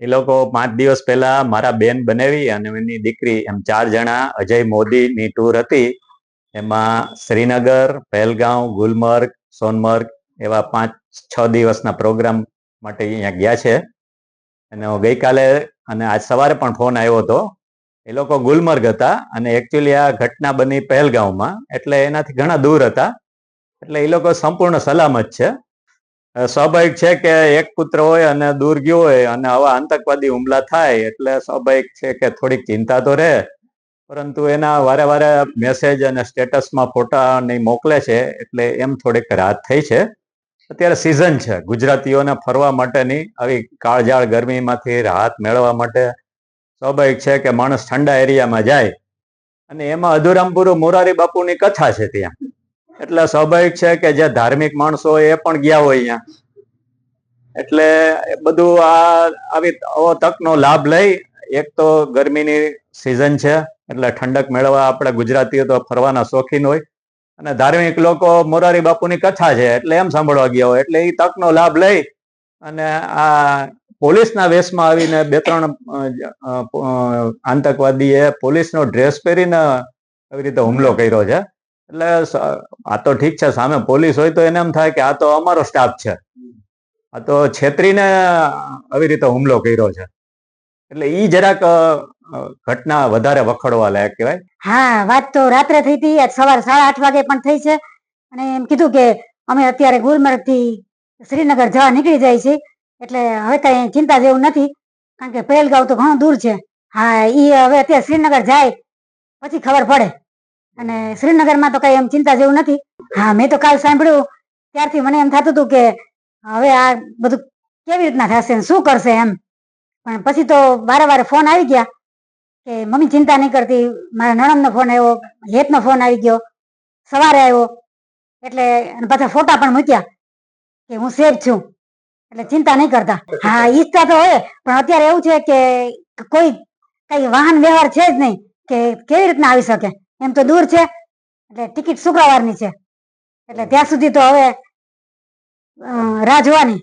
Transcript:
એ લોકો પાંચ દિવસ પહેલા મારા બેન બનાવી અને એની દીકરી, એમ ચાર જણા, અજય મોદીની ટૂર હતી એમાં શ્રીનગર પહેલગાંવ ગુલમર્ગ, સોનમર્ગ એવા પાંચ, છ દિવસના પ્રોગ્રામ માટે અહીંયા ગયા છે. અને ગઈકાલે અને આજ સવારે પણ ફોન આવ્યો હતો. એ લોકો ગુલમર્ગ હતા અને એકચ્યુઅલી આ ઘટના બની પહેલગાંવમાં એટલે એનાથી ઘણા દૂર હતા. એટલે એ લોકો સંપૂર્ણ સલામત છે. સ્વાભાવિક છે કે એક પુત્ર હોય અને દૂર ગયો હોય અને આવા આતંકવાદી હુમલા થાય એટલે સ્વાભાવિક છે કે થોડીક ચિંતા તો રહે. પરંતુ એના વારે વારે મેસેજ અને સ્ટેટસમાં ફોટા નહીં મોકલે છે એટલે એમ થોડીક રાહત થઈ છે. અત્યારે સિઝન છે. ગુજરાતીઓને ફરવા માટેની આવી કાળજાળ ગરમીમાંથી રાહત મેળવવા માટે સ્વાભાવિક છે કે માણસ ઠંડા એરિયામાં જાય. અને એમાં અધુરામપુર મોરારી બાપુની કથા છે ત્યાં. એટલે સ્વાભાવિક છે કે જે ધાર્મિક માણસો એ પણ ગયા હોય અહીંયા. એટલે બધું આ આવી આવો તકનો લાભ લઈ, એક તો ગરમીની સિઝન છે, એટલે ઠંડક મેળવવા આપણે ગુજરાતીઓ તો ફરવાના શોખીન હોય. અને ધાર્મિક લોકો મોરારી બાપુની કથા છે, એટલે એમ સાંભળવા ગયા હોય. એટલે એ તકનો લાભ લઈ અને આ પોલીસના વેશમાં આવીને બે ત્રણ આતંકવાદીએ પોલીસનો ડ્રેસ પહેરીને આવી રીતે હુમલો કર્યો છે. એટલે આ તો ઠીક છે, સામે પોલીસ હોય તો એને એમ થાય કે આ તો અમારો સ્ટાફ છે. આ તો છેતરીને આવી રીતે હુમલો કર્યો છે. એટલે ઈ જરાક ઘટના વધારે વખડવા લાયક કહેવાય. હા, વાત તો રાત્રે થઈ હતી, આજ સવારે સાડા આઠ વાગે પણ થઈ છે. અને એમ કીધું કે અમે અત્યારે ગુલમર્ગથી શ્રીનગર જવા નીકળી જાય છે એટલે હવે કઈ ચિંતા જેવું નથી, કારણ કે પહેલગાંવ તો ઘણું દૂર છે. હા, ઈ હવે અત્યારે શ્રીનગર જાય, પછી ખબર પડે. અને શ્રીનગરમાં તો કઈ એમ ચિંતા જેવું નથી. હા, મેં તો કાલ સાંભળ્યું, ત્યારથી મને એમ થતું હતું કે, હવે આ બધું કેવી રીતના થશે શું કરશે એમ. પણ પછી તો વારે વારે ફોન આવી ગયા કે, મમ્મી, ચિંતા નહીં કરતી. મારા નણંદનો ફોન આવ્યો, હેતનો ફોન આવી ગયો. સવારે આવ્યો. એટલે પાછા ફોટા પણ મૂક્યા કે, હું સેફ છું. એટલે ચિંતા નહીં કરતા. હા ઈચ્છા તો હોય, પણ અત્યારે એવું છે કે કોઈ કઈ વાહન વ્યવહાર છે જ નહીં કે કેવી રીતના આવી શકે. એમ તો દૂર છે, એટલે ટિકિટ શુક્રવારની છે. એટલે ત્યાં સુધી તો હવે રાહ જોવાની.